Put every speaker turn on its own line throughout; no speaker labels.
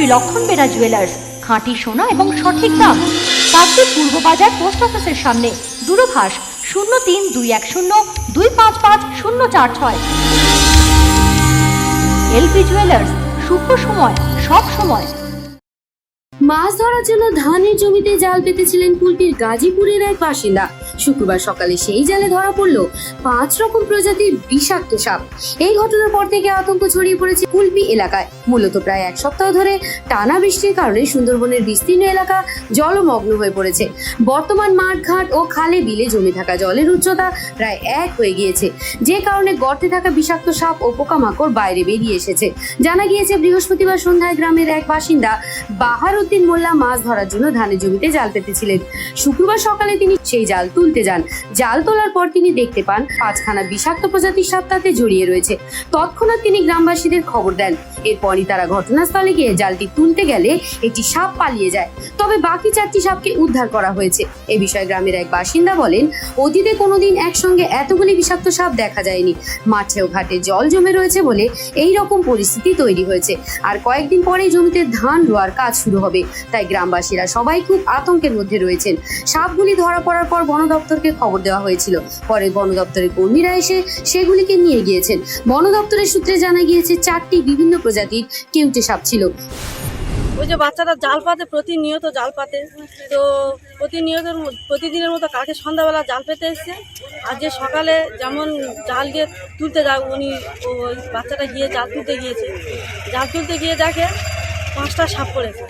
শ্রী লক্ষণ বেরা জুয়েলার্স খাঁটি সোনা এবং সঠিক দাম। কাকদ্বীপ পূর্ব বাজার পোস্ট অফিসের সামনে, দূরভাষ শূন্য তিন দুই এক শূন্য দুই পাঁচ পাঁচ শূন্য চার ছয়। এলপি জুয়েলার্স শুভ সময়, সব সময়।
মাছ ধরার জন্য ধানের জমিতে জাল পেতেছিলেন কুলপির গাজীপুরের এক বাসিন্দা। শুক্রবার সকালে সেই জালে ধরা পড়ল পাঁচ রকম প্রজাতির বিষাক্ত সাপ। এই ঘটনার পর থেকে আতঙ্ক ছড়িয়ে পড়েছে কুলপি এলাকায়। মূলত প্রায় এক সপ্তাহ ধরে টানা বৃষ্টির কারণে সুন্দরবনের বিস্তীর্ণ এলাকা জলমগ্ন হয়ে পড়েছে। বর্তমান মাঠ ঘাট ও খালে বিলে জমে থাকা জলের উচ্চতা প্রায় এক হয়ে গিয়েছে। যে কারণে গর্তে থাকা বিষাক্ত সাপ ও পোকামাকড় বাইরে বেরিয়ে এসেছে। জানা গিয়েছে, বৃহস্পতিবার সন্ধ্যায় গ্রামের এক বাসিন্দা বাহারুদ্দিন মোল্লা মাছ ধরার জন্য ধানের জমিতে জাল পেতেছিলেন। শুক্রবার সকালে তিনি সেই জাল তুলতে যান। জাল তোলার পর তিনি দেখতে পান, পাঁচখানা বিষাক্ত প্রজাতির সাপ তাতে জড়িয়ে রয়েছে। তৎক্ষণাৎ তিনি গ্রামবাসীদের খবর দেন। এরপরই তারা ঘটনাস্থলে গিয়ে জালটি তুলতে গেলে একটি সাপ পালিয়ে যায়। তবে বাকি চারটি সাপকে উদ্ধার করা হয়েছে। এ বিষয়ে গ্রামের এক বাসিন্দা বলেন, অতীতে কোনোদিন একসঙ্গে এতগুলি বিষাক্ত সাপ দেখা যায়নি। মাঠেও ঘাটে জল জমে রয়েছে বলে এই রকম পরিস্থিতি তৈরি হয়েছে। আর কয়েকদিন পরেই জমিতে ধান রোয়ার কাজ শুরু হবে। তাই গ্রামবাসীরা সবাই খুব আতঙ্কের মধ্যে রয়েছেন। সাপগুলি ধরা পড়ার পর বন দপ্তরকে খবর দেওয়া হয়েছিল। পরে বন দপ্তরের কর্মীরা এসে সেগুলিকে নিয়ে গিয়েছেন। বন দপ্তরের সূত্রে জানা গিয়েছে, চারটি বিভিন্ন প্রজাতির কেউটে সাপ ছিল।
ওই যে বাচ্চারা জাল পাতে প্রতিনিয়ত জাল পাতে তো প্রতিনিয়ত প্রতিদিনের মতো কালকে সন্ধ্যাবেলা জাল পেতে এসছে। আর যে সকালে যেমন জাল গিয়ে তুলতে যায়, উনি ওই বাচ্চাটা গিয়ে জাল তুলতে গিয়েছে। জাল তুলতে গিয়ে দেখে পাঁচটা সাপ পড়েছে।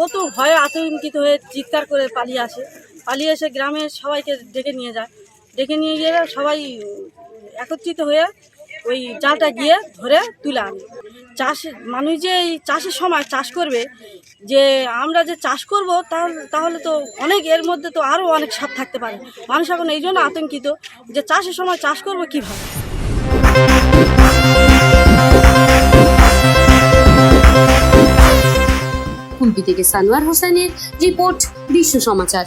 ও তো ভয়ে আতঙ্কিত হয়ে চিৎকার করে পালিয়ে আসে। পালিয়ে এসে গ্রামের সবাইকে ডেকে নিয়ে যায়। ডেকে নিয়ে গিয়ে সবাই একত্রিত হয়ে ওই জালটা গিয়ে ধরে তুলে আনে। চাষ, মানুষ যে এই চাষের সময় চাষ করবে, যে আমরা যে চাষ করব, তাহলে তাহলে তো অনেক, এর মধ্যে তো আরও অনেক সাপ থাকতে পারে। মানুষ এখন এই জন্য আতঙ্কিত যে চাষের সময় চাষ করব কীভাবে?
কুলপি থেকে সানোয়ার হোসেনের রিপোর্ট বিশ্ব সমাচার।